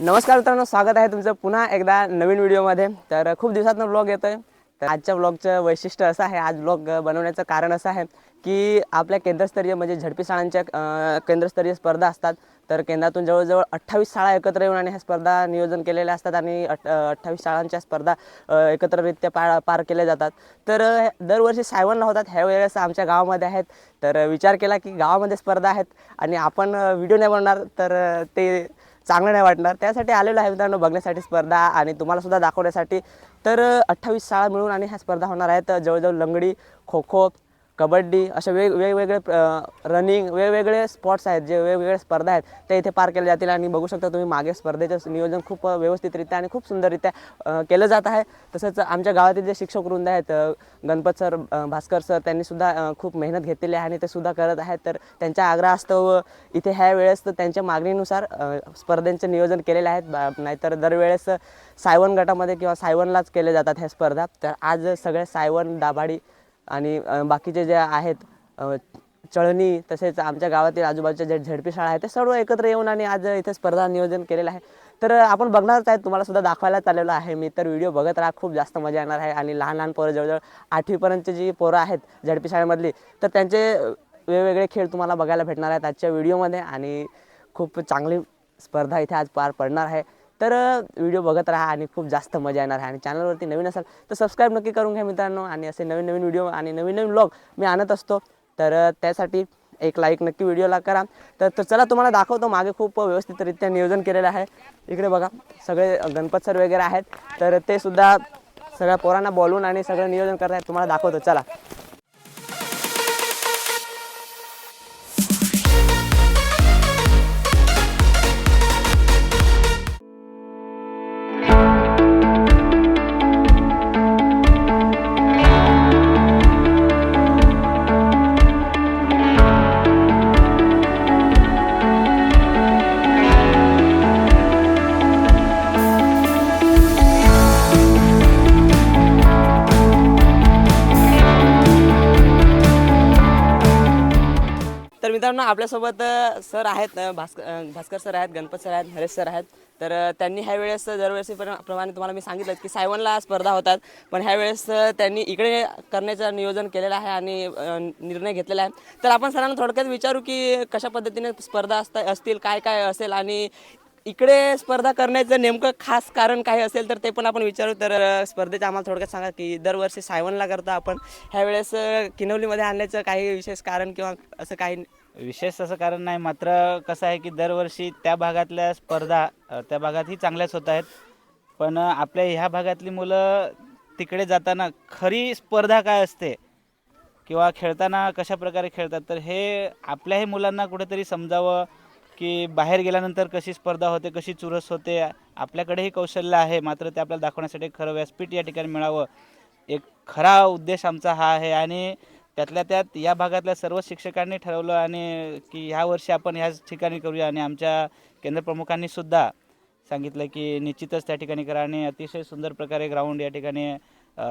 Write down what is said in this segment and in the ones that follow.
नमस्कार मित्रांनो स्वागत आहे तुमचं पुन्हा एकदा नवीन व्हिडिओमध्ये. तर खूप दिवसातनं ब्लॉग येतोय. तर आजच्या ब्लॉगचं वैशिष्ट्य असं आहे आज ब्लॉग बनवण्याचं कारण असं आहे की आपल्या केंद्रस्तरीय म्हणजे झडपी शाळांच्या केंद्रस्तरीय स्पर्धा असतात. तर केंद्रातून जवळजवळ अठ्ठावीस शाळा एकत्र येऊन आणि ह्या स्पर्धा नियोजन केलेल्या असतात आणि अठ अठ्ठावीस शाळांच्या स्पर्धा एकत्ररित्या पार पार केल्या जातात. तर दरवर्षी सायवनला होतात ह्या वेळेस आमच्या गावामध्ये आहेत. तर विचार केला की गावामध्ये स्पर्धा आहेत आणि आपण व्हिडिओ नाही बनवणार तर ते चांगलं नाही वाटणार. त्यासाठी आलेलो आहे मित्रांनो बघण्यासाठी स्पर्धा आणि तुम्हाला सुद्धा दाखवण्यासाठी. तर अठ्ठावीस शाळा मिळून आणि ह्या स्पर्धा होणार आहेत. जवळजवळ लंगडी खो खो कबड्डी अशा वेग वेगवेगळे रनिंग वेगवेगळे स्पॉट्स आहेत जे वेगवेगळे स्पर्धा आहेत ते इथे पार केले जातील आणि बघू शकता तुम्ही मागे स्पर्धेचं नियोजन खूप व्यवस्थितरित्या आणि खूप सुंदररित्या केलं जात आहे. तसंच आमच्या गावातील जे शिक्षक वृंद आहेत गणपत सर भास्कर सर त्यांनीसुद्धा खूप मेहनत घेतलेली आहे आणि ते सुद्धा करत आहेत. तर त्यांच्या आग्रहास्तव इथे ह्या वेळेस तर त्यांच्या मागणीनुसार स्पर्धांचे नियोजन केलेले आहेत बा- नाहीतर दरवेळेस सायवन गटामध्ये किंवा सायवनलाच केले जातात ह्या स्पर्धा. तर आज सगळे सायवन दाभाडी आणि बाकीचे जे आहेत चळणी तसेच आमच्या गावातील आजूबाजूच्या जे झेडपी शाळा आहेत ते सर्व एकत्र येऊन आणि आज इथे स्पर्धा नियोजन केलेलं आहे. तर आपण बघणारच आहेत तुम्हाला सुद्धा दाखवायला चाललेलो आहे मी. तर व्हिडिओ बघत राहा खूप जास्त मजा येणार आहे. आणि लहान लहान पोरं जवळजवळ आठवीपर्यंतची जी पोरं आहेत झेडपी शाळेमधली तर त्यांचे वेगवेगळे खेळ तुम्हाला बघायला भेटणार आहेत आजच्या व्हिडिओमध्ये. आणि खूप चांगली स्पर्धा इथे आज पार पडणार आहे. तर व्हिडिओ बघत राहा आणि खूप जास्त मजा येणार आहे. आणि चॅनलवरती नवीन असाल तर सबस्क्राईब नक्की करून घ्या मित्रांनो. आणि असे नवीन नवीन व्हिडिओ आणि नवीन नवीन ब्लॉग मी आणत असतो. तर त्यासाठी एक लाईक नक्की व्हिडिओला करा. तर तर चला तुम्हाला दाखवतो. मागे खूप व्यवस्थितरित्या नियोजन केलेलं आहे. इकडे बघा सगळे गणपत सर वगैरे आहेत. तर ते सुद्धा सगळ्या पोरांना बोलून आणि सगळं नियोजन करत आहेत तुम्हाला दाखवतो. चला. आपल्यासोबत सर आहेत भास्कर भास्कर सर आहेत गणपत सर आहेत हरेश सर आहेत. तर त्यांनी ह्या वेळेस दरवर्षी प्रमाणे तुम्हाला मी सांगितलं की सायवनला स्पर्धा होतात. पण ह्या वेळेस त्यांनी इकडे करण्याचं नियोजन केलेलं आहे आणि निर्णय घेतलेला आहे. तर आपण सरांना थोडक्यात विचारू की कशा पद्धतीने स्पर्धा असता असतील काय काय असेल आणि इकडे स्पर्धा करण्याचं नेमकं खास कारण काय असेल तर ते पण आपण विचारू. तर स्पर्धेचं आम्हाला थोडक्यात सांगा की दरवर्षी सायवनला करता आपण ह्यावेळेस किनवलीमध्ये आणण्याचं काही विशेष कारण किंवा असं काही विशेष असं कारण नाही मात्र कसं आहे की दरवर्षी त्या भागातल्या स्पर्धा त्या भागातही चांगल्याच होत आहेत. पण आपल्या ह्या भागातली मुलं तिकडे जाताना खरी स्पर्धा काय असते? किंवा खेळताना कशा प्रकारे खेळतात? तर हे आपल्याही मुलांना कुठेतरी समजावं की बाहेर गेल्यानंतर कशी स्पर्धा होते कशी चुरस होते आपल्याकडेही कौशल्य आहे मात्र ते आपल्याला दाखवण्यासाठी खरं व्यासपीठ या ठिकाणी मिळावं. एक खरा उद्देश आमचा हा आहे. आणि त्यातल्या त्यात या भागातल्या सर्व शिक्षकांनी ठरवलं आणि की ह्या वर्षी आपण ह्याच ठिकाणी करूया. आणि आमच्या केंद्रप्रमुखांनी सुद्धा सांगितलं की निश्चितच त्या ठिकाणी करा. आणि अतिशय सुंदर प्रकारे ग्राउंड या ठिकाणी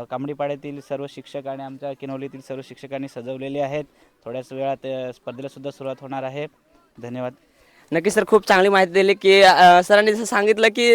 कांबडीपाड्यातील सर्व शिक्षक आणि आमच्या किनवलीतील सर्व शिक्षकांनी सजवलेले आहेत. थोड्याच वेळात स्पर्धेलासुद्धा सुरुवात होणार आहे. धन्यवाद. नक्की सर खूप चांगली माहिती दिली की अ, सरांनी जसं सांगितलं की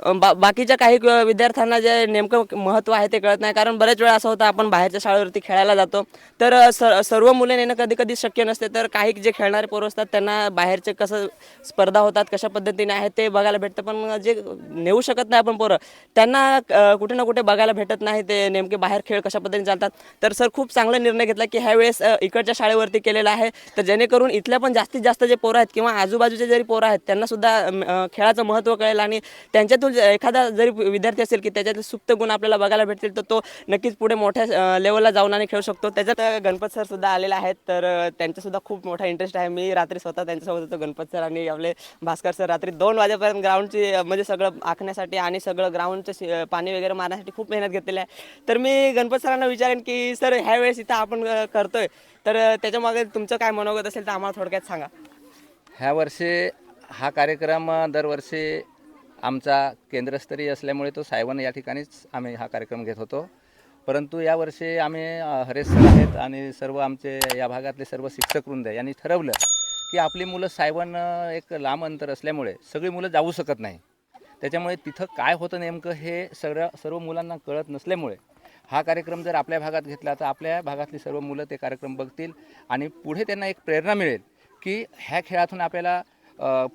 अ, बा बाकीच्या काही क- विद्यार्थ्यांना जे नेमकं महत्त्व आहे ते कळत नाही. कारण बऱ्याच वेळा असं होतं आपण बाहेरच्या शाळेवरती खेळायला जातो. तर अ, स सर्व मुले नेणं कधी कधी शक्य नसते. तर काही जे खेळणारे पोरं असतात त्यांना बाहेरचे कसं स्पर्धा होतात कशा पद्धतीने आहेत ते बघायला भेटतं. पण जे नेऊ शकत नाही आपण पोरं त्यांना अ, कुठे ना कुठे बघायला भेटत नाही. ते नेमके बाहेर खेळ कशा पद्धतीने चालतात. तर सर खूप चांगला निर्णय घेतला की ह्यावेळेस अ, इकडच्या शाळेवरती केलेला आहे. तर जेणेकरून इथल्या पण जास्तीत जास्त जे पोरं आहेत किंवा आजूबाजू आजूबाजूचे जरी पोरं आहेत त्यांना सुद्धा खेळाचं महत्त्व कळेल आणि त्यांच्यातून एखादा जरी विद्यार्थी असेल की त्याच्यातले सुप्त गुण आपल्याला बघायला भेटतील तर तो नक्कीच पुढे मोठ्या लेवलला जाऊन आणि खेळू शकतो. त्याच्यात गणपत सर सुद्धा आलेले आहेत तर त्यांचासुद्धा त्यांच्यासुद्धा खूप मोठा इंटरेस्ट आहे. मी रात्री स्वतः त्यांच्यासोबत होतो गणपत सर आणि आपले भास्कर सर रात्री दोन वाजेपर्यंत ग्राउंडची म्हणजे सगळं आखण्यासाठी आणि सगळं ग्राउंडचं पाणी वगैरे मारण्यासाठी खूप मेहनत घेतलेली आहे. तर मी गणपत सरांना विचारेन की सर ह्या वेळेस इथं आपण करतोय. तर त्याच्यामागे तुमचं काय मनोगत असेल तर आम्हाला थोडक्यात सांगा. ह्या वर्षी हा कार्यक्रम दरवर्षी आमचा केंद्रस्तरीय असल्यामुळे तो सायवन या ठिकाणीच आम्ही हा कार्यक्रम घेत होतो. परंतु यावर्षी आम्ही हरेश सर आहेत आणि सर्व आमचे या भागातले सर्व शिक्षक वृंद यांनी ठरवलं की आपली मुलं सायवन एक लांब अंतर असल्यामुळे सगळी मुलं जाऊ शकत नाही. त्याच्यामुळे तिथं काय होतं नेमकं हे सगळं सर्व मुलांना कळत नसल्यामुळे हा कार्यक्रम जर आपल्या भागात घेतला तर आपल्या भागातली सर्व मुलं ते कार्यक्रम बघतील आणि पुढे त्यांना एक प्रेरणा मिळेल. की ह्या खेळातून आपल्याला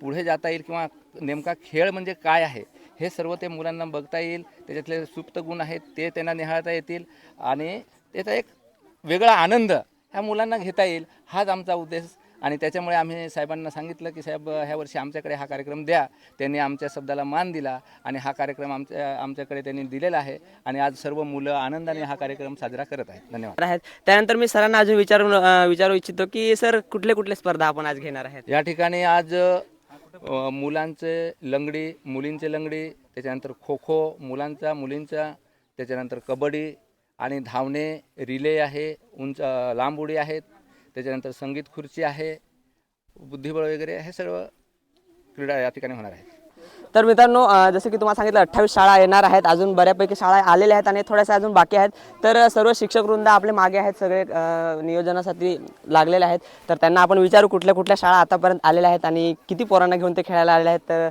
पुढे जाता येईल किंवा नेमका खेळ म्हणजे काय आहे हे सर्व ते मुलांना बघता येईल. त्याच्यातले सुप्त गुण आहेत ते त्यांना निहाळता येतील आणि त्याचा एक वेगळा आनंद ह्या मुलांना घेता येईल. हाच आमचा उद्देश आणि त्याच्यामुळे आम्ही साहेबांना सांगितलं की साहेब ह्या वर्षी आमच्याकडे हा कार्यक्रम द्या. त्यांनी आमच्या शब्दाला मान दिला आणि हा कार्यक्रम आमच्या आमच्याकडे त्यांनी दिलेला आहे आणि आज सर्व मुलं आनंदाने हा कार्यक्रम साजरा करत आहेत. धन्यवाद. आहेत. त्यानंतर मी सरांना अजून विचारून विचारू इच्छितो की सर कुठले कुठले स्पर्धा आपण आज घेणार आहेत? या ठिकाणी आज मुलांचे लंगडी मुलींचे लंगडी त्याच्यानंतर खो खो मुलांचा मुलींचा त्याच्यानंतर कबड्डी आणि धावणे रिले आहे उंच लांब उडी आहेत त्याच्यानंतर संगीत खुर्ची आहे बुद्धिबळ वगैरे हे सर्व क्रीडा या ठिकाणी होणार आहेत. तर मित्रांनो जसं की तुम्हाला सांगितलं अठ्ठावीस शाळा येणार आहेत. अजून बऱ्यापैकी शाळा आलेल्या आहेत आणि थोड्याशा अजून बाकी आहेत. तर सर्व शिक्षक वृंद आपले मागे आहेत सगळे नियोजनासाठी लागलेले आहेत. तर त्यांना आपण विचारू कुठल्या कुठल्या शाळा आतापर्यंत आलेल्या आहेत आणि किती पोरांना घेऊन ते खेळायला आलेले आहेत. तर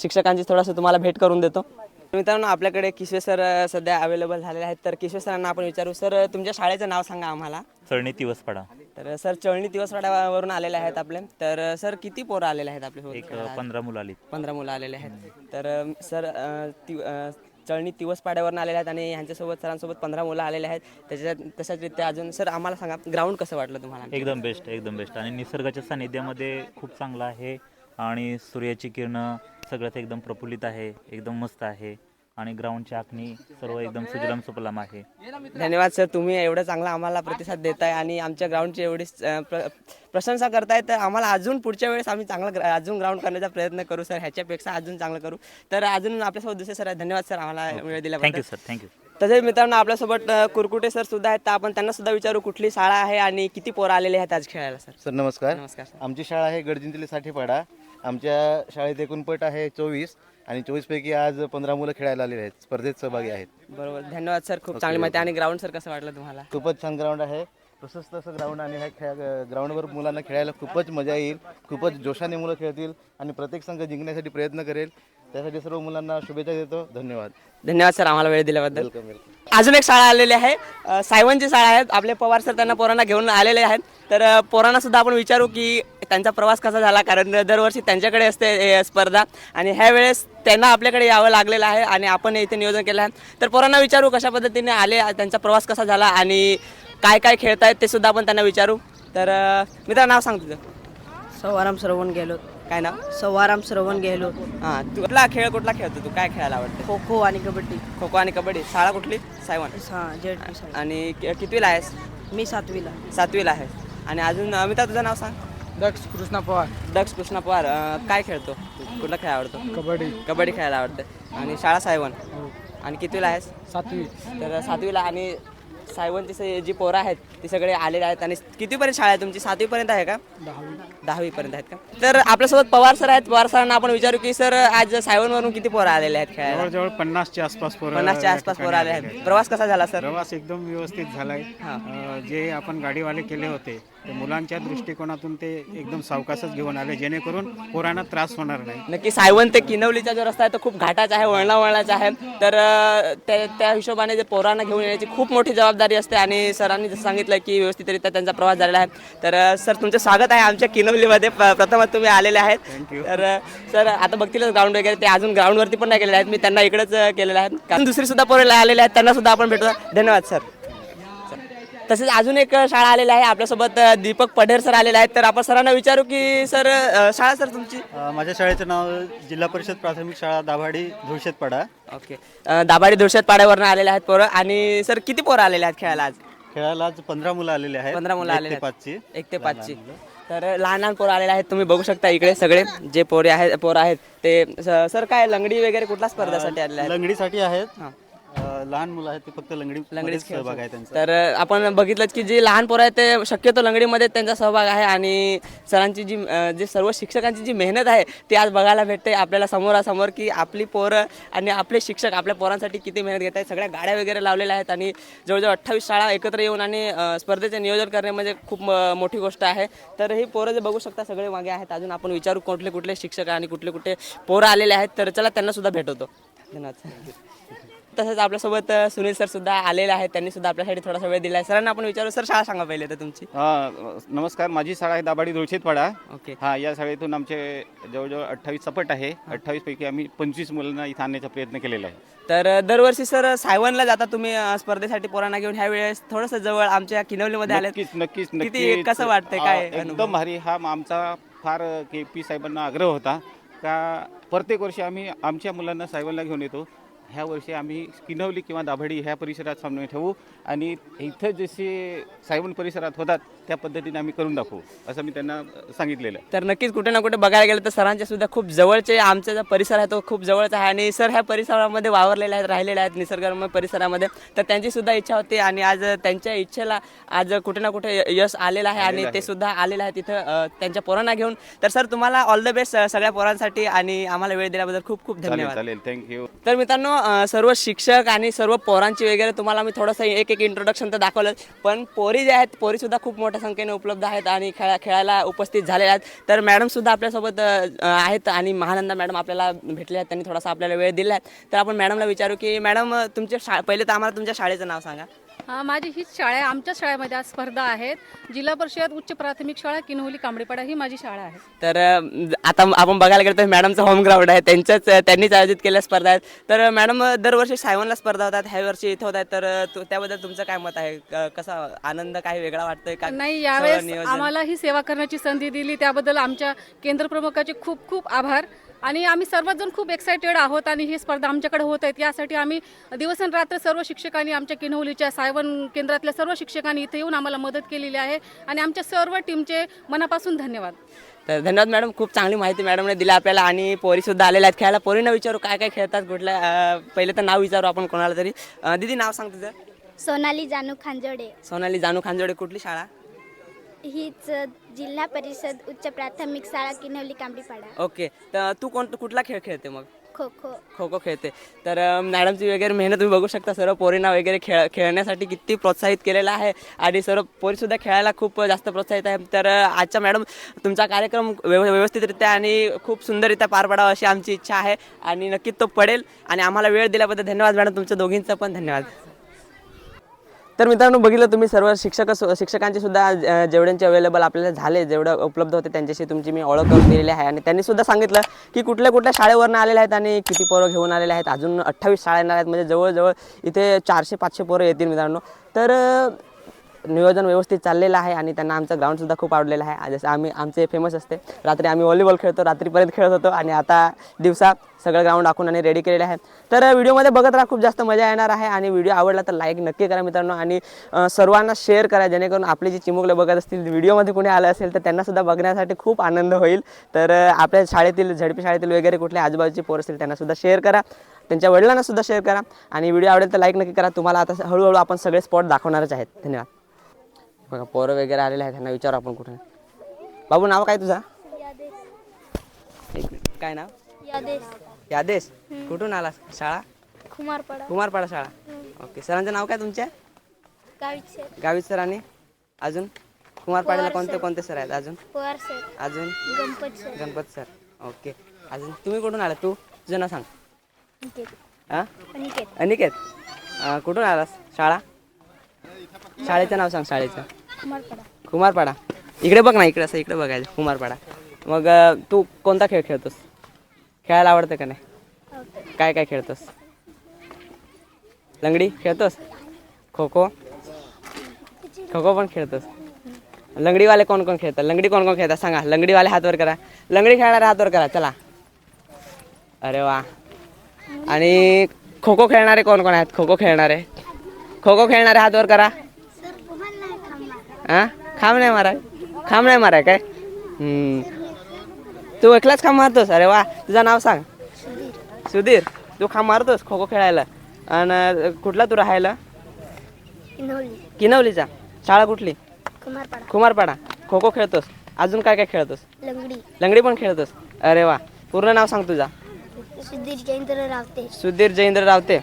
शिक्षकांची थोडंसं तुम्हाला भेट करून देतो. मित्रांनो आपल्याकडे किशोर सर सध्या अवेलेबल झालेले आहेत. तर किशोर सरांना आपण विचारू. सर तुमच्या शाळेचं नाव सांगा आम्हाला. चळणी दिवसपाडा. तर सर चळणी दिवसवाड्यावरून आलेले आहेत आपले. तर सर किती पोरं आलेले आहेत आपले एक पंधरा मुलं आली पंधरा मुलं आलेले आहेत. तर सर ति चळणी दिवस पाड्यावरून आलेले आहेत आणि ह्यांच्यासोबत सरांसोबत पंधरा मुलं आलेले आहेत. त्याच्यात तशाच रित्या अजून? सर आम्हाला सांगा ग्राउंड कसं वाटलं तुम्हाला? एकदम बेस्ट एकदम बेस्ट आणि निसर्गाच्या सानिध्यामध्ये खूप चांगला आहे. आणि सूर्याची किरणं सगळंच एकदम प्रफुल्लित आहे एकदम मस्त आहे आणि ग्राउंडची आखणी सर्व एकदम सुजलाम सुफलाम आहे. धन्यवाद सर तुम्ही एवढं चांगला आम्हाला प्रतिसाद देताय आणि आमच्या ग्राउंडची एवढी प्र- प्रशंसा करताय. तर आम्हाला अजून पुढच्या वेळेस आम्ही चांगलं अजून ग्राउंड करण्याचा प्रयत्न करू सर ह्याच्यापेक्षा अजून चांगलं करू. तर अजून आपल्यासोबत दुसरे सर. धन्यवाद सर आम्हाला वेळ दिल्याबद्दल. थँक्यू सर थँक्यू तसेच मित्रांनो आपल्यासोबत कुरकुटे सर सुद्धा आहेत तर आपण त्यांना सुद्धा विचारू कुठली शाळा आहे आणि किती पोरं आलेले आहेत आज खेळायला सर? सर नमस्कार. नमस्कार सर. आमची शाळा आहे गडचिंचली साठेपाडा. आमच्या शाळेत एकूण पट आहे चोवीस आणि चोवीसपैकी आज पंधरा मुलं खेळायला आलेले आहेत. स्पर्धेत सहभागी आहेत. बरोबर. धन्यवाद सर. खूप चांगली माहिती आणि ग्राउंड सर कसं वाटलं तुम्हाला? खूपच छान ग्राउंड आहे. प्रशस्त असं ग्राउंड आणि ह्या खेळ ग्राउंडवर मुलांना खेळायला खूपच मजा येईल. खूपच जोशाने मुलं खेळतील आणि प्रत्येक संघ जिंकण्यासाठी प्रयत्न करेल. त्यासाठी सर्व मुलांना शुभेच्छा देतो. धन्यवाद. धन्यवाद सर. आम्हाला वेळ दिल्याबद्दल. वेलकम वेलकम अजून एक शाळा आलेली आहे. सायवनची शाळा आहे. आपले पवार सर त्यांना पोरांना घेऊन आलेले आहेत. तर पोरांना सुद्धा आपण विचारू की त्यांचा प्रवास कसा झाला? कारण दरवर्षी त्यांच्याकडे असते स्पर्धा. आणि ह्या वेळेस त्यांना आपल्याकडे यावं लागलेलं आहे आणि आपण इथे नियोजन केलं आहे. तर पोरांना विचारू कशा पद्धतीने आले त्यांचा प्रवास कसा झाला आणि काय काय खेळतायत ते सुद्धा आपण त्यांना विचारू. तर मित्रा नाव सांग तुझं. सवाराम श्रवण गेलो काय नाव? सवाराम श्रवण गेलो हां तू कुठला खेळ कुठला खेळतो तू? काय खेळायला आवडतं? खो खो आणि कबड्डी. खो खो आणि कबड्डी. शाळा कुठली? सायवन. हा. आणि कितवीला आहेस? मी सातवीला. सातवीला आहे. आणि अजून अमिता तुझं नाव सांग. दक्ष कृष्णा पवार. दक्ष कृष्णा पवार अं, काय खेळतो? कुठला खेळ आवडतो? कबड्डी. कबड्डी खेळायला आवडतं. आणि शाळा सायवन. आणि कितवीला आहेस? सातवी. तर सातवीला आणि सायवनची से- जी पोरं आहेत ती सगळे आलेले आहेत. आणि कितीपर्यंत शाळा आहे तुमची? सातवीपर्यंत आहे का? दहावीपर्यंत आहेत का? तर आपल्यासोबत पवार सर आहेत. पवार सरांना आपण विचारू की सर आज सायवनवरून किती पोरं आलेले आहेत खेळायला? जवळजवळ पन्नासच्या आसपास पोरं पन्नासच्या आसपास पोरं आले आहेत. प्रवास कसा झाला सर? प्रवास एकदम व्यवस्थित झालाय. हा. अं, जे आपण गाडीवाले केले होते ते मुलांच्या दृष्टिकोनातून ते एकदम सावकाशच घेऊन आले जेणेकरून पोरांना त्रास होणार नाही. नक्की सायवन ते किनवलीचा जो रस्ता आहे तो खूप घाटाचा आहे वळणा वळणाचा आहे. तर अं, त्या त्या हिशोबाने जे पोरांना घेऊन येण्याची खूप मोठी जबाबदारी असते आणि सरांनी जसं सांगितलं की व्यवस्थितरित्या त्यांचा प्रवास झालेला आहे. तर अं, सर तुमचं स्वागत आहे आमच्या किनवलीमध्ये. प- प्रथमच तुम्ही आलेले आहेत. तर अं, सर आता बघतीलच ग्राउंड वगैरे ते अजून ग्राउंडवरती पण नाही गेलेले आहेत. मी त्यांना इकडेच अं, केलेलं आहे. कारण दुसरी सुद्धा पोरं आलेले आहेत त्यांना सुद्धा आपण भेटू धन्यवाद सर. तसेच अजून एक शाळा आलेली आहे. आपल्यासोबत दीपक पढेर सर आलेले आहेत. तर आपण सरांना विचारू की सर शाळा सर तुमची? माझ्या शाळेचं नाव जिल्हा परिषद प्राथमिक शाळा दाभाडी धुळशेतपाडा ओके. दाभाडी दुर्शत पाड्यावरनं आलेले आहेत पोरं. आणि सर किती पोरं आलेले आहेत खेळायला आज? खेळायला आज पंधरा मुलं आलेली आहेत. पंधरा मुलं आलेले. पाचची. एक ते पाचची. तर लहान लहान पोरं आलेले आहेत. तुम्ही बघू शकता इकडे सगळे जे पोरे आहेत पोरं आहेत. ते सर काय लंगडी वगैरे कुठल्या स्पर्धेसाठी आलेले आहेत? लंगडीसाठी आहेत. अ, लहान मुलं आहेत ते फक्त लंगडी लंगडीच सहभाग आहे त्यांचा. तर आपण बघितलं की जे लहान पोरं आहेत ते शक्यतो लंगडीमध्ये त्यांचा सहभाग आहे आणि सरांची जी अ, जे सर्व शिक्षकांची जी मेहनत आहे ती आज बघायला भेटते आपल्याला समोरासमोर की आपली पोरं आणि आपले शिक्षक आपल्या पोरांसाठी किती मेहनत घेत आहेत सगळ्या गाड्या वगैरे लावलेल्या आहेत आणि जवळजवळ अठ्ठावीस शाळा एकत्र येऊन आणि अ, स्पर्धेचे नियोजन करणे म्हणजे खूप म- मोठी गोष्ट आहे. तर ही पोरं जे बघू शकता सगळे मागे आहेत. अजून आपण विचारू कुठले कुठले शिक्षक आणि कुठले कुठले पोरं आलेले आहेत तर चला त्यांना सुद्धा भेटवतो. धन्यवाद. तसंच आपल्यासोबत सुनील सर सुद्धा आलेले आहेत. त्यांनी सुद्धा आपल्यासाठी थोडासा वेळ दिला आहे सरांना आपण विचारू सर शाळा सांगा पहिले तर तुमची. हा, नमस्कार. माझी शाळा आहे दाभाडी धुळशीतपाडा ओके. हा या शाळेतून आमचे जवळजवळ अठ्ठावीस सपट आहे. अठ्ठावीस पैकी आम्ही पंचवीस मुलांना इथं आणण्याचा प्रयत्न केलेला आहे. तर अ, दरवर्षी सर सायवनला जाता तुम्ही अ, स्पर्धेसाठी पोरांना घेऊन. ह्या वेळेस थोडंसं जवळ आमच्या किनवलीमध्ये आले नक्कीच नक्कीच किती नक्कीच. कसं वाटतंय काय आ? एकदम भारी. हा आमचा फार के पी साहेबांना आग्रह होता. का प्रत्येक वर्षी आम्ही आमच्या मुलांना साहेबांना घेऊन येतो. ह्या वर्षी आम्ही किनवली किंवा दाभडी ह्या परिसरात सामने ठेवू. आणि इथं जसे सायवन परिसरात होतात त्या पद्धतीने आम्ही करून दाखवू असं मी त्यांना सांगितलेलं तर नक्कीच कुठे ना कुठे बघायला गेलं तर सरांचे सुद्धा खूप जवळचे आमचा जो परिसर आहे तो खूप जवळचा आहे आणि सर ह्या परिसरामध्ये वावरलेले आहेत राहिलेले आहेत निसर्गरम्य परिसरामध्ये. तर त्यांची सुद्धा इच्छा होती आणि आज त्यांच्या इच्छेला आज कुठे ना कुठे यश आलेलं आहे आणि ते सुद्धा आलेलं आहे तिथं त्यांच्या पोरांना घेऊन. तर सर तुम्हाला ऑल द बेस्ट सगळ्या पोरांसाठी आणि आम्हाला वेळ दिल्याबद्दल खूप खूप धन्यवाद. चालेल. थँक्यू तर मित्रांनो सर्व शिक्षक आणि सर्व पोरांची वगैरे तुम्हाला मी थोडंसं एक एक इंट्रोडक्शन तर दाखवलं पण पोरी जे आहेत पोरी सुद्धा खूप मोठ्या संख्येने उपलब्ध आहेत आणि खेळा खेळायला उपस्थित झालेल्या आहेत. तर मॅडम सुद्धा आपल्यासोबत आहेत आणि महानंदा मॅडम आपल्याला भेटले आहेत. त्यांनी थोडासा आपल्याला वेळ दिला आहे तर आपण मॅडमला विचारू की मॅडम तुमच्या शा पहिले तर आम्हाला तुमच्या शाळेचं नाव सांगा. माझी हीच शाळा आहे. आमच्या शाळेमध्ये आज स्पर्धा आहेत. जिल्हा परिषद उच्च प्राथमिक शाळा किनवली कांबळेपाडा ही माझी शाळा आहे. तर आता आपण बघायला गेलो तर मॅडमचं होम ग्राउंड आहे. त्यांच्याच त्यांनीच आयोजित केलेल्या स्पर्धा आहेत. तर मॅडम दरवर्षी सायवनला स्पर्धा होतात. ह्या वर्षी इथं होत आहेत तर त्याबद्दल तुमचं काय मत आहे? कसा आनंद काही वेगळा वाटतोय? का नाही यावेळेस? आम्हाला ही सेवा करण्याची संधी दिली. त्याबद्दल आमच्या केंद्र प्रमुखाचे खूप खूप आभार. आणि आम्ही सर्वजण खूप एक्सायटेड आहोत आणि ही स्पर्धा आमच्याकडे होत आहेत. यासाठी आम्ही दिवस आणि रात्र सर्व शिक्षकांनी आमच्या किनवलीच्या सायवन केंद्रातल्या सर्व शिक्षकांनी इथे येऊन आम्हाला मदत केलेली आहे. आणि आमच्या सर्व टीमचे मनापासून धन्यवाद. तर धन्यवाद मॅडम खूप चांगली माहिती मॅडमने दिली आपल्याला आणि पोरी सुद्धा आलेल्या आहेत खेळायला. पोरींना विचारू काय काय खेळतात कुठल्या पहिले तर नाव विचारू आपण कोणाला तरी. दीदी नाव सांग तुझं सोनाली जानू खांजोडे. सोनाली जानू खांजोडे कुठली शाळा? हीच जिल्हा परिषद उच्च प्राथमिक शाळा किनवली कांबडीपाडा ओके. तर तू कोण कुठला खेळ खेळते मग? खो खो. खो खो खेळते. तर अ, मॅडमची वगैरे मेहनत तुम्ही बघू शकता. सर्व पोरींना वगैरे खेळ खेळण्यासाठी किती प्रोत्साहित केलेलं आहे. आणि सर्व पोरीसुद्धा खेळायला खूप जास्त प्रोत्साहित आहे तर अ, आजचा मॅडम तुमचा कार्यक्रम व्यव व्यवस्थितरित्या आणि खूप सुंदररित्या पार पाडावा अशी आमची इच्छा आहे. आणि नक्कीच तो पडेल. आणि आम्हाला वेळ दिल्याबद्दल धन्यवाद मॅडम. तुमच्या दोघींचं पण धन्यवाद. तर मित्रांनो बघितलं तुम्ही सर्व शिक्षक शिक्षकांचे सुद्धा जेवढ्यांचे अवेलेबल आपल्याला झाले जेवढं उपलब्ध होते त्यांच्याशी तुमची मी ओळख करून दिलेली आहे. आणि त्यांनी सुद्धा सांगितलं की कुठल्या कुठल्या शाळेवरनं आलेले आहेत आणि किती पोरं घेऊन आलेले आहेत. अजून अठ्ठावीस शाळा येणार आहेत. म्हणजे जवळजवळ इथे चारशे पाचशे पोरं येतील मित्रांनो. तर नियोजन व्यवस्थित चाललेलं आहे आणि त्यांना आमचं ग्राउंडसुद्धा खूप आवडलेलं आहे. जसं आम्ही आमचे फेमस असते. रात्री आम्ही व्हॉलीबॉल खेळतो रात्रीपर्यंत खेळत होतो आणि आता दिवसा सगळं ग्राउंड आखून आणि रेडी केलेलं आहे. तर व्हिडिओमध्ये बघत राहा खूप जास्त मजा येणार आहे आणि व्हिडिओ आवडला तर लाईक नक्की करा मित्रांनो आणि सर्वांना शेअर करा जेणेकरून आपले जे चिमुकले बघत असतील व्हिडिओमध्ये कुणी आलं असेल तर त्यांनासुद्धा बघण्यासाठी खूप आनंद होईल. तर आपल्या शाळेतील झडपी शाळेतील वगैरे कुठल्या आजूबाजूचे पोर असतील त्यांनासुद्धा शेअर करा. त्यांच्या वडिलांनासुद्धा शेअर करा. आणि व्हिडिओ आवडेल तर लाईक नक्की करा. तुम्हाला आता हळूहळू आपण सगळे स्पॉट दाखवणारच आहेत. धन्यवाद. बघा पोरं वगैरे आलेले आहेत त्यांना विचारू आपण कुठे. बाबू नाव काय तुझा? एक मिनिट. काय नाव? यादेश यादेश कुठून आला शाळा? कुमारपाडा. कुमारपाडा शाळा. ओके सरांचं नाव काय तुमच्या? गावित गावित सर आणि अजून? कुमारपाड्याला पवार कोणते सर. कोणते सर आहेत अजून? पवार सर. अजून? Ganpat sir. Ganpat sir. Okay. अजून तुम्ही कुठून आला तू तुझं नाव सांग. अनिकेत. हां अनिकेत. अनिकेत. अं, कुठून आलास? शाळा? शाळेचं नाव सांग शाळेचं. कुमारपाडा. कुमारपाडा. इकडे बघ ना इकडे असं इकडे बघायचं कुमारपाडा. मग तू कोणता खेळ खेळतोस? खेळायला आवडतं का नाही? काय काय खेळतोस? लंगडी खेळतोस? खो खो? खो खो पण खेळतोस. लंगडीवाले कोण कोण खेळतात? लंगडी कोण कोण खेळतात? सांगा. लंगडीवाले हातवर करा. लंगडी खेळणारे हातवर करा. चला. अरे वा. आणि खो खो खेळणारे कोण कोण आहेत? खो खो खेळणारे. खो खो खेळणारे हातवर करा. हा? खांब नाही मारा खांब नाही मारा काय. तू एकलाच खांब मारतोस? अरे वा. तुझं नाव सांग. सुधीर. तू खांब मारतोस खो खो खेळायला. आणि कुठला तू राहायला? किनवली. किनवलीचा. शाळा कुठली? कुमारपाडा. खो खो खेळतोस. अजून काय काय खेळतोस? लंगडी. लंगडी पण खेळतोस. अरे वा. पूर्ण नाव सांग तुझा. सुधीर जयेंद्र रावते. सुधीर जयेंद्र रावते.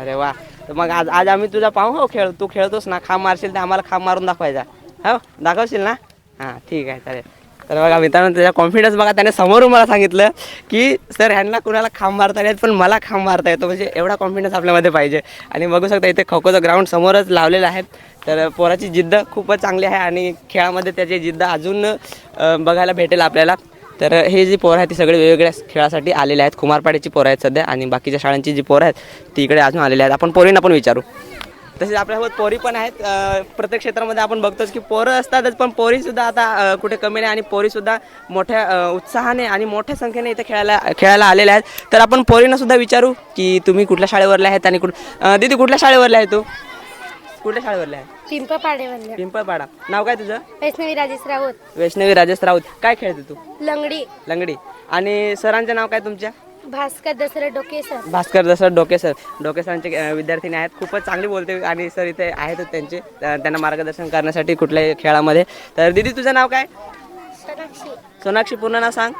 अरे वा. तर मग आज आज आम्ही तुझा पाहू? हो खेळ तू खेळतोस ना. खांब मारशील तर आम्हाला खांब मारून दाखवायचा. हो दाखवशील ना? हां ठीक आहे चालेल. तर बघा मित्रांनो त्याचा कॉन्फिडन्स बघा त्याने समोरून मला सांगितलं की सर ह्यांना कुणाला खांब मारता येत पण मला खांब मारता येतो म्हणजे एवढा कॉन्फिडन्स आपल्यामध्ये पाहिजे. आणि बघू शकता इथे खो खोचं ग्राउंड समोरच लावलेलं आहे. तर पोराची जिद्द खूपच चांगली आहे आणि खेळामध्ये त्याची जिद्द अजून बघायला भेटेल आपल्याला. तर हे जी पोरं आहेत ती सगळे वेगवेगळ्या खेळासाठी आलेले आहेत. कुमारपाड्याची पोरं आहेत सध्या आणि बाकीच्या शाळांची जी पोरं आहेत ती इकडे अजून आलेली आहेत. आपण पोरींना पण विचारू. तसेच आपल्यासोबत पोरी पण आहेत. प्रत्येक क्षेत्रामध्ये आपण बघतोच की पोरं असतातच पण पोरीसुद्धा आता कुठे कमी नाही आणि पोरीसुद्धा मोठ्या उत्साहाने आणि मोठ्या संख्येने इथे खेळायला खेळायला आलेल्या आहेत. तर आपण पोरींना सुद्धा विचारू की तुम्ही कुठल्या शाळेवरले आहेत आणि कुठ दीदी कुठल्या शाळेवरले आहे तू? कुठल्या शाळेवरले आहे? पिंपळपाडेवरल्या पिंपळपाडा. नाव काय तुझं? वैष्णवी राजेश राऊत. वैष्णवी राजेश राऊत. काय खेळते तू? लंगडी. लंगडी. आणि सरांचं नाव काय तुमच्या? भास्कर दसरा डोके सर. भास्कर जसं डोके सर. डोके सरांचे अं, विद्यार्थिनी आहेत. खूपच चांगली बोलते आणि सर इथे आहेत त्यांचे. अं, त्यांना मार्गदर्शन करण्यासाठी कुठल्याही खेळामध्ये. तर दीदी तुझं नाव काय? सोनाक्षी. सोनाक्षी पूर्ण नाव सांग.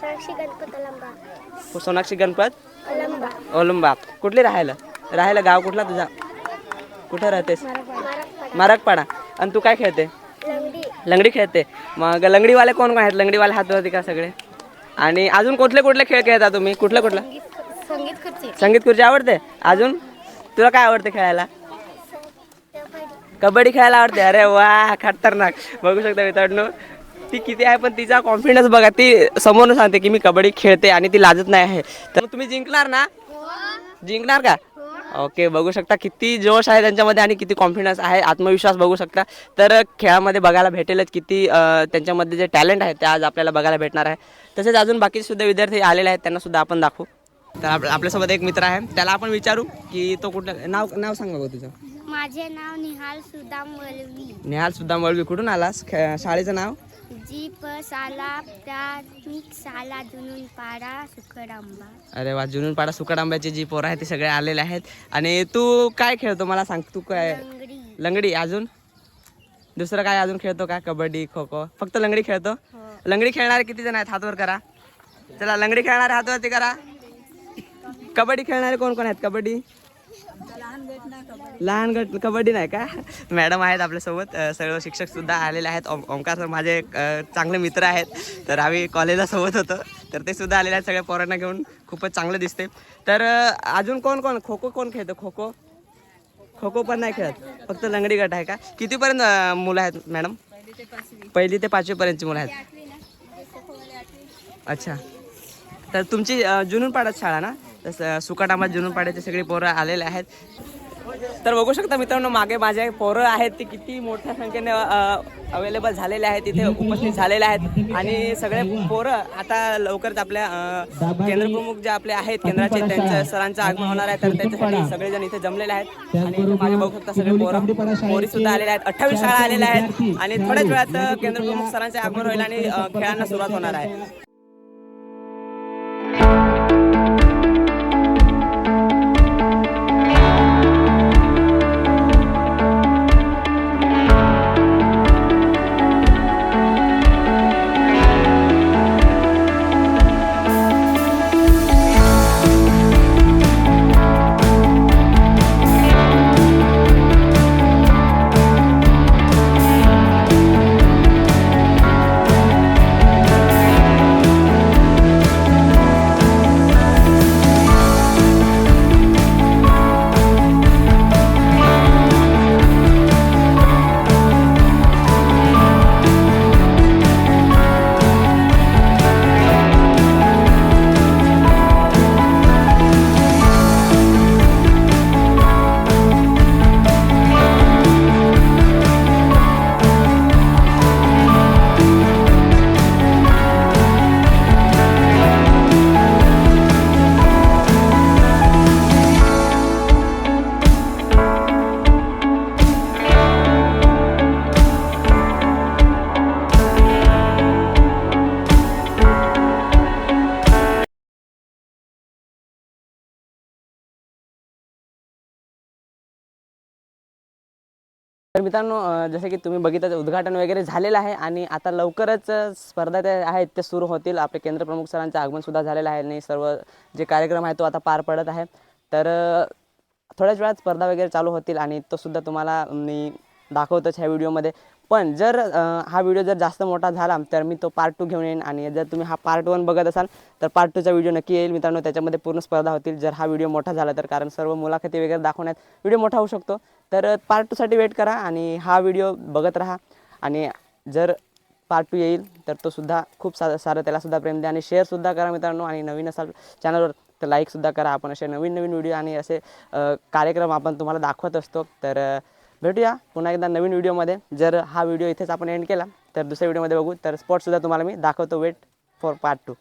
सोनाक्षी गणपत अलंबा सोनाक्षी गणपत अलंबा ओलंबा कुठली राहायला? राहायला गाव कुठला तुझा? कुठं राहतेस? मारकपाडा आणि तू काय खेळते? लंगडी. लंगडी खेळते. मग लंगडीवाले कोण कोण आहेत? लंगडीवाले हातवरती का सगळे? आणि अजून कुठले कुठले खेळ खेळता तुम्ही? कुठलं कुठलं? संगीत खुर्ची. संगीत खुर्ची आवडते? अजून? तुला काय आवडते खेळायला? कबड्डी खेळायला आवडते? अरे वा खतरनाक. बघू शकता मित्रांनो ती किती आहे पण तिचा कॉन्फिडन्स बघा ती समोरून सांगते की मी कबड्डी खेळते आणि ती लाजत नाही आहे. तर तुम्ही जिंकणार ना? जिंकणार का? ओके बघू शकता किती जोश आहे त्यांच्यामध्ये आणि किती कॉन्फिडन्स आहे आत्मविश्वास बघू शकता. तर खेळामध्ये बघायला भेटेलच किती त्यांच्यामध्ये जे टॅलेंट आहे ते आज आपल्याला बघायला भेटणार आहे. तसेच अजून बाकी सुद्धा विद्यार्थी आलेले आहेत त्यांना सुद्धा आपण दाखवू. तर आप आपल्यासोबत एक मित्र आहे. त्याला आपण विचारू की तो कुठलं नाव नाव सांग बघू तुझं. माझे नाव निहाल सुदाम वलवी. निहाल सुद्धा मळवी कुठून आलास? शाळेचं नाव? जी प्राथमिक सुखडांबा अरे वा जुनून पाडा सुकड आंब्याचे जी पोरं आहेत ते सगळे आलेले आहेत. आणि तू काय खेळतो? मला सांग तू काय लंगडी. लंगडी अजून? दुसरं काय अजून खेळतो का? कबड्डी खो खो फक्त लंगडी खेळतो? लंगडी खेळणारे किती जण आहेत? हातवर करा. चला लंगडी खेळणारे हातवरती करा. कबड्डी खेळणारे कोण कोण आहेत? कबड्डी? लहान गट कबड्डी नाही का? मॅडम आहेत आपल्यासोबत. सर्व शिक्षक सुद्धा आलेले आहेत. ओम- ओंकार सर माझे चांगले मित्र आहेत. तर आम्ही कॉलेजला सोबत होतो. तर ते सुद्धा आलेले आहेत सगळ्या पोरांना घेऊन. खूपच चांगलं दिसते. तर अजून कोण कोण? खो खो कोण खेळतो? खो खो खो खो पण नाही खेळत. फक्त लंगडी गट आहे का? कितीपर्यंत मुलं आहेत मॅडम? पहिली ते पाचवीपर्यंतची मुलं आहेत. अच्छा. तर तुमची जुनून पाड्यात शाळा ना? सुकाटामात जुनून पाड्याचे सगळे पोरं आलेले आहेत. तर बघू शकता मित्रांनो मागे माझे पोरं आहेत ते किती मोठ्या संख्येने अवेलेबल झालेले आहेत इथे उपस्थित झालेले आहेत. आणि सगळे पोरं आता लवकरच आपल्या केंद्रप्रमुख जे आपले आहेत केंद्राचे त्यांच्या सरांचं आगमन होणार आहे. तर त्यांच्यासाठी सगळेजण इथे जमलेले आहेत. आणि मागे बघू शकता सगळे पोरं. पोरी सुद्धा आलेल्या आहेत. अठ्ठावीस शाळा आलेल्या आहेत. आणि थोड्याच वेळात केंद्रप्रमुख सरांचे आगमन होईल आणि खेळांना सुरुवात होणार आहे. तर मित्रांनो जसे जसं की तुम्ही बघितलं उद्घाटन वगैरे झालेलं आहे आणि आता लवकरच स्पर्धा त्या आहेत ते सुरू होतील. आपले केंद्रप्रमुख सरांचं आगमनसुद्धा झालेलं आहे आणि सर्व जे कार्यक्रम आहे तो आता पार पडत आहे. तर थोड्याच वेळात स्पर्धा वगैरे चालू होतील आणि तो सुद्धा तुम्हाला मी दाखवतोच ह्या व्हिडिओमध्ये. पण जर हा व्हिडिओ जर जास्त मोठा झाला तर मी तो पार्ट टू घेऊन येईन. आणि जर तुम्ही हा पार्ट वन बघत असाल तर पार्ट टूचा व्हिडिओ नक्की येईल. मित्रांनो त्याच्यामध्ये पूर्ण स्पर्धा होतील. जर हा व्हिडिओ मोठा झाला तर कारण सर्व मुलाखती वगैरे दाखवण्यात व्हिडिओ मोठा होऊ शकतो. तर पार्ट टूसाठी वेट करा आणि हा व्हिडिओ बघत राहा. आणि जर पार्ट टू येईल तर तो सुद्धा खूप सा सारं त्यालासुद्धा प्रेम द्या. आणि शेअरसुद्धा करा मित्रांनो. आणि नवीन असाल चॅनलवर तर लाईकसुद्धा करा. आपण असे नवीन नवीन व्हिडिओ आणि असे कार्यक्रम आपण तुम्हाला दाखवत असतो. तर भेटूया पुन्हा एकदा नवीन व्हिडिओमध्ये. जर हा व्हिडिओ इथेच आपण एंड केला तर दुसऱ्या व्हिडिओमध्ये बघू. तर स्पॉटसुद्धा तुम्हाला मी दाखवतो वेट फॉर पार्ट टू